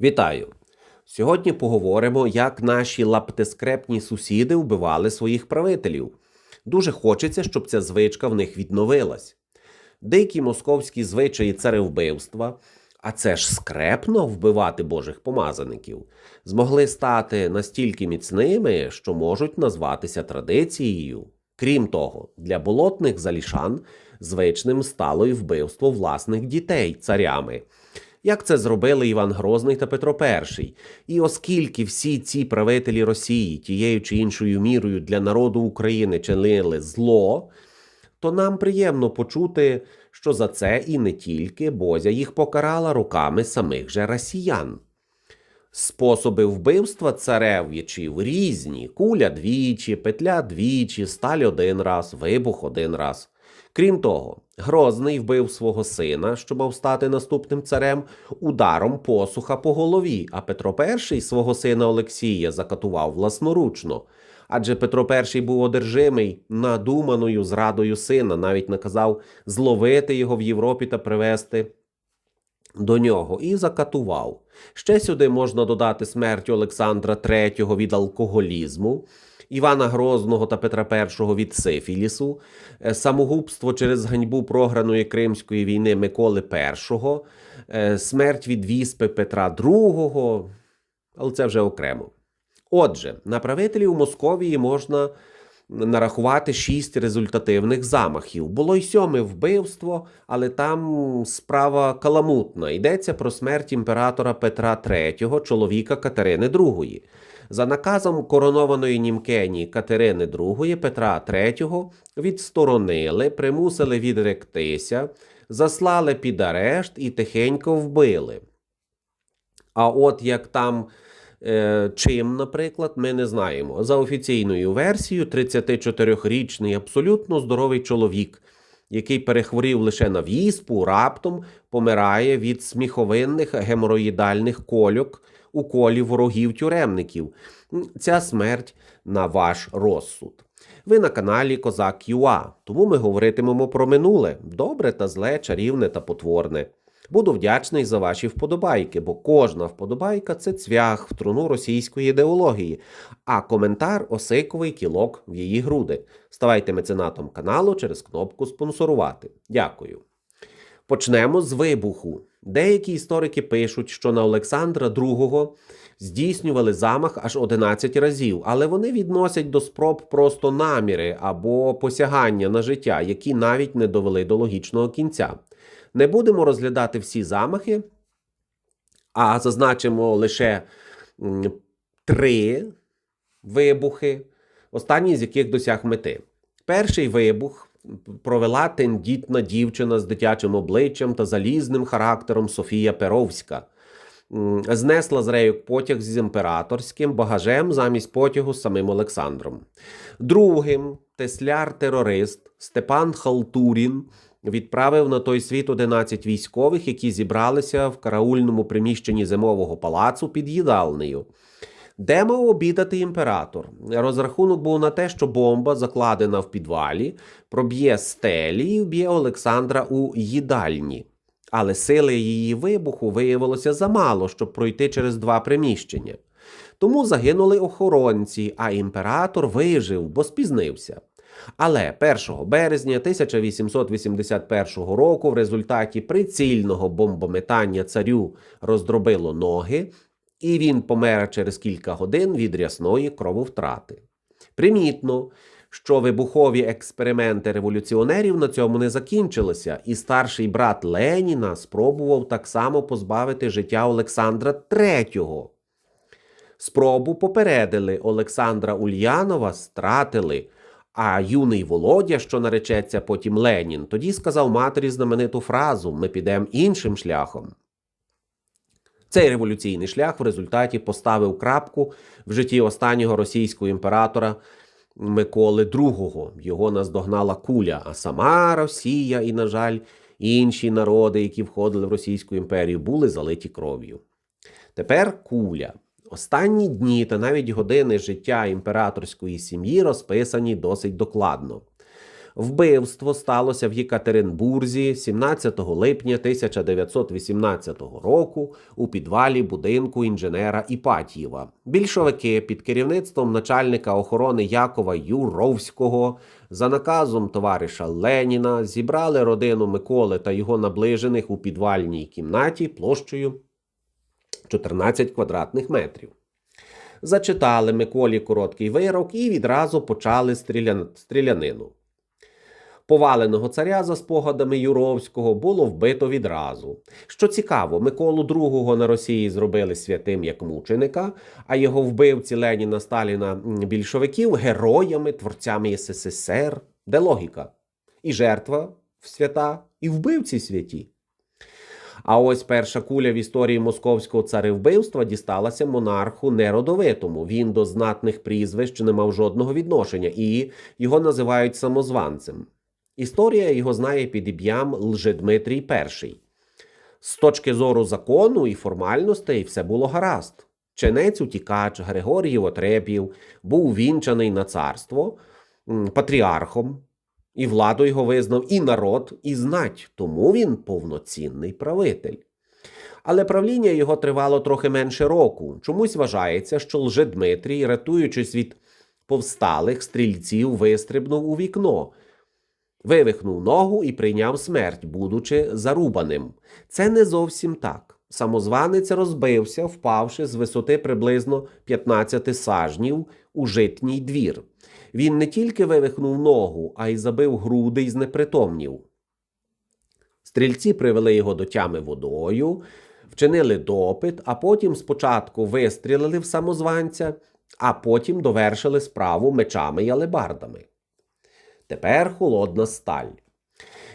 Вітаю! Сьогодні поговоримо, як наші лаптескрепні сусіди вбивали своїх правителів. Дуже хочеться, щоб ця звичка в них відновилась. Дикі московські звичаї царевбивства, а це ж скрепно вбивати божих помазаників, змогли стати настільки міцними, що можуть назватися традицією. Крім того, для болотних залішан звичним стало й вбивство власних дітей царями як це зробили Іван Грозний та Петро І. І оскільки всі ці правителі Росії тією чи іншою мірою для народу України чинили зло, то нам приємно почути, що за це і не тільки Бозя їх покарала руками самих же росіян. Способи вбивства царев'ячів різні: куля двічі, петля двічі, сталь один раз, вибух один раз. Крім того, Грозний вбив свого сина, що мав стати наступним царем, ударом посуха по голові, а Петро І свого сина Олексія закатував власноручно. Адже Петро І був одержимий надуманою зрадою сина, навіть наказав зловити його в Європі та привезти до нього і закатував. Ще сюди можна додати смерть Олександра III від алкоголізму. Івана Грозного та Петра І від Сифілісу, е, самогубство через ганьбу програної Кримської війни Миколи І, е, смерть від віспи Петра II, але це вже окремо. Отже, на правителів Московії можна нарахувати шість результативних замахів. Було й сьоме вбивство, але там справа каламутна. Йдеться про смерть імператора Петра III, чоловіка Катерини II. За наказом коронованої німкені Катерини II Петра III відсторонили, примусили відректися, заслали під арешт і тихенько вбили. А от як там чим, наприклад, ми не знаємо. За офіційною версією, 34-річний абсолютно здоровий чоловік, який перехворів лише на віспу, раптом помирає від сміховинних геморроїдальних кольок уколів ворогів тюремників. Ця смерть на ваш розсуд. Ви на каналі Козак Юа, тому ми говоритимемо про минуле добре та зле, чарівне та потворне. Буду вдячний за ваші вподобайки, бо кожна вподобайка це цвях в труну російської ідеології, а коментар осиковий кілок в її груди. Ставайте меценатом каналу через кнопку спонсорувати. Дякую. Почнемо з вибуху. Деякі історики пишуть, що на Олександра II здійснювали замах аж 11 разів, але вони відносять до спроб просто наміри або посягання на життя, які навіть не довели до логічного кінця. Не будемо розглядати всі замахи, а зазначимо лише три вибухи, останній з яких досяг мети. Перший вибух провела тендітна дівчина з дитячим обличчям та залізним характером Софія Перовська. Знесла з рейок потяг з імператорським багажем замість потягу з самим Олександром. Другим тесляр-терорист Степан Халтурін відправив на той світ 11 військових, які зібралися в караульному приміщенні зимового палацу під їдалнею. Де мав обідати імператор? Розрахунок був на те, що бомба, закладена в підвалі, проб'є стелі і вб'є Олександра у їдальні. Але сили її вибуху виявилося замало, щоб пройти через два приміщення. Тому загинули охоронці, а імператор вижив, бо спізнився. Але 1 березня 1881 року в результаті прицільного бомбометання царю роздробило ноги, і він помер через кілька годин від рясної крововтрати. Примітно, що вибухові експерименти революціонерів на цьому не закінчилися, і старший брат Леніна спробував так само позбавити життя Олександра III. Спробу попередили Олександра Ульянова, стратили. А юний Володя, що наречеться потім Ленін, тоді сказав матері знамениту фразу Ми підемо іншим шляхом. Цей революційний шлях в результаті поставив крапку в житті останнього російського імператора Миколи II. Його наздогнала куля, а сама Росія і, на жаль, інші народи, які входили в Російську імперію, були залиті кров'ю. Тепер куля. Останні дні та навіть години життя імператорської сім'ї розписані досить докладно. Вбивство сталося в Єкатеринбурзі 17 липня 1918 року у підвалі будинку інженера Іпатієва. Більшовики під керівництвом начальника охорони Якова Юровського за наказом товариша Леніна зібрали родину Миколи та його наближених у підвальній кімнаті площею 14 квадратних метрів. Зачитали Миколі короткий вирок і відразу почали стрілян... стрілянину. Поваленого царя за спогадами Юровського було вбито відразу. Що цікаво, Миколу II на Росії зробили святим як мученика, а його вбивці Леніна Сталіна більшовиків героями, творцями СССР. Де логіка? І жертва свята, і вбивці святі. А ось перша куля в історії московського царевбивства дісталася монарху неродовитому. Він до знатних прізвищ не мав жодного відношення, і його називають самозванцем. Історія його знає під ім'ям Лжедмитрій І. З точки зору закону і формальностей все було гаразд. Ченець утікач Григорій Отрепів був вінчаний на царство патріархом, і владу його визнав і народ, і знать, тому він повноцінний правитель. Але правління його тривало трохи менше року. Чомусь вважається, що Лжедмитрій, рятуючись від повсталих стрільців, вистрибнув у вікно, вивихнув ногу і прийняв смерть, будучи зарубаним. Це не зовсім так. Самозванець розбився, впавши з висоти приблизно 15 сажнів у житній двір. Він не тільки вивихнув ногу, а й забив груди й знепритомнів. Стрільці привели його до тями водою, вчинили допит, а потім спочатку вистрілили в самозванця, а потім довершили справу мечами й алебардами. Тепер холодна сталь.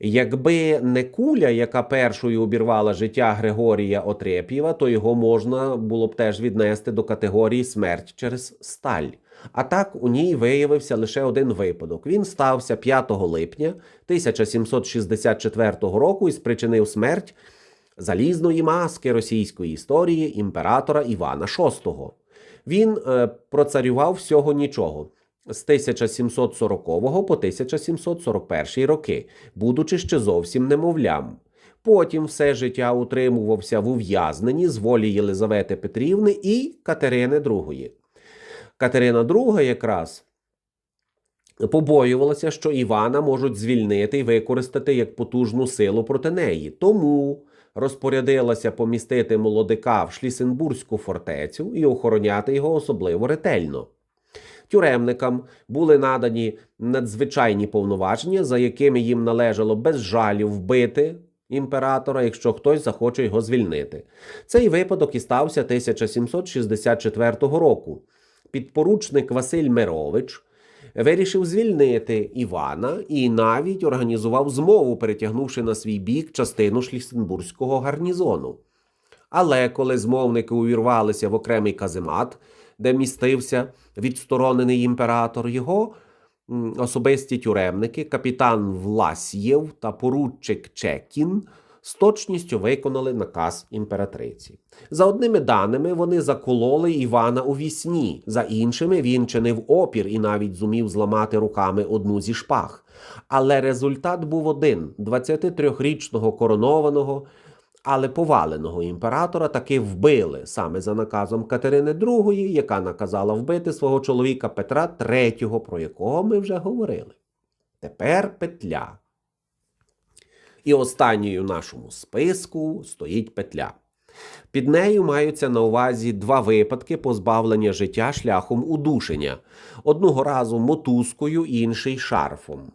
Якби не куля, яка першою обірвала життя Григорія Отреп'єва, то його можна було б теж віднести до категорії смерть через сталь. А так у ній виявився лише один випадок. Він стався 5 липня 1764 року і спричинив смерть залізної маски російської історії імператора Івана VI. Він е, процарював всього нічого з 1740 по 1741 роки, будучи ще зовсім немовлям. Потім все життя утримувався в ув'язненні з волі Єлизавети Петрівни і Катерини II. Катерина II якраз побоювалася, що Івана можуть звільнити і використати як потужну силу проти неї. Тому розпорядилася помістити молодика в Шлісенбурзьку фортецю і охороняти його особливо ретельно. Тюремникам були надані надзвичайні повноваження, за якими їм належало без жалю вбити імператора, якщо хтось захоче його звільнити. Цей випадок і стався 1764 року. Підпоручник Василь Мирович вирішив звільнити Івана і навіть організував змову, перетягнувши на свій бік частину шліссенбурзького гарнізону. Але коли змовники увірвалися в окремий каземат, де містився відсторонений імператор, його особисті тюремники, капітан Власьєв та поручик Чекін з точністю виконали наказ імператриці. За одними даними, вони закололи Івана у вісні, за іншими він чинив опір і навіть зумів зламати руками одну зі шпаг. Але результат був один: 23-річного коронованого але поваленого імператора таки вбили саме за наказом Катерини II, яка наказала вбити свого чоловіка Петра III, про якого ми вже говорили. Тепер петля. І останньою в нашому списку стоїть петля. Під нею маються на увазі два випадки позбавлення життя шляхом удушення: одного разу мотузкою, інший шарфом.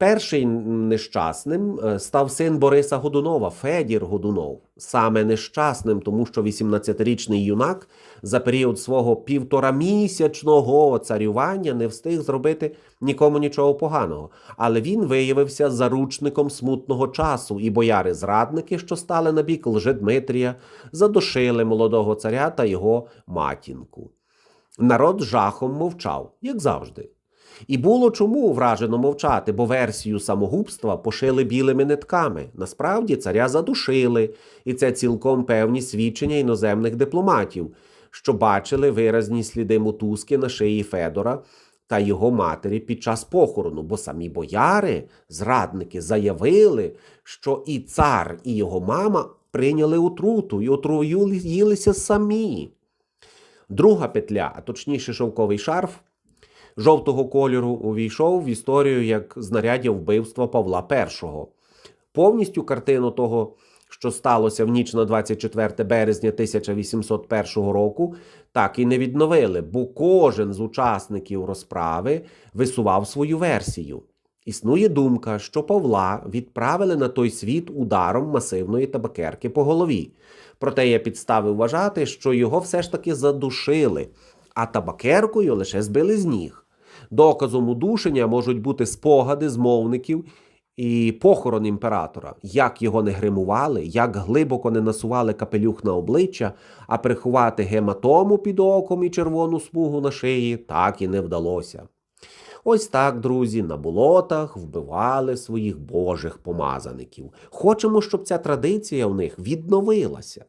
Перший нещасним е, став син Бориса Годунова, Федір Годунов. Саме нещасним, тому що 18-річний юнак за період свого півторамісячного царювання не встиг зробити нікому нічого поганого. Але він виявився заручником смутного часу, і бояри-зрадники, що стали на бік Лжедмитрія, задушили молодого царя та його матінку. Народ жахом мовчав, як завжди. І було чому вражено мовчати, бо версію самогубства пошили білими нитками. Насправді царя задушили, і це цілком певні свідчення іноземних дипломатів, що бачили виразні сліди мотузки на шиї Федора та його матері під час похорону, бо самі бояри, зрадники, заявили, що і цар, і його мама прийняли отруту і отруїлися самі. Друга петля, а точніше шовковий шарф жовтого кольору, увійшов в історію як знаряддя вбивства Павла І. Повністю картину того, що сталося в ніч на 24 березня 1801 року, так і не відновили, бо кожен з учасників розправи висував свою версію. Існує думка, що Павла відправили на той світ ударом масивної табакерки по голові. Проте є підстави вважати, що його все ж таки задушили, а табакеркою лише збили з ніг. Доказом удушення можуть бути спогади змовників і похорон імператора, як його не гримували, як глибоко не насували капелюх на обличчя, а приховати гематому під оком і червону смугу на шиї так і не вдалося. Ось так, друзі, на болотах вбивали своїх божих помазаників. Хочемо, щоб ця традиція в них відновилася.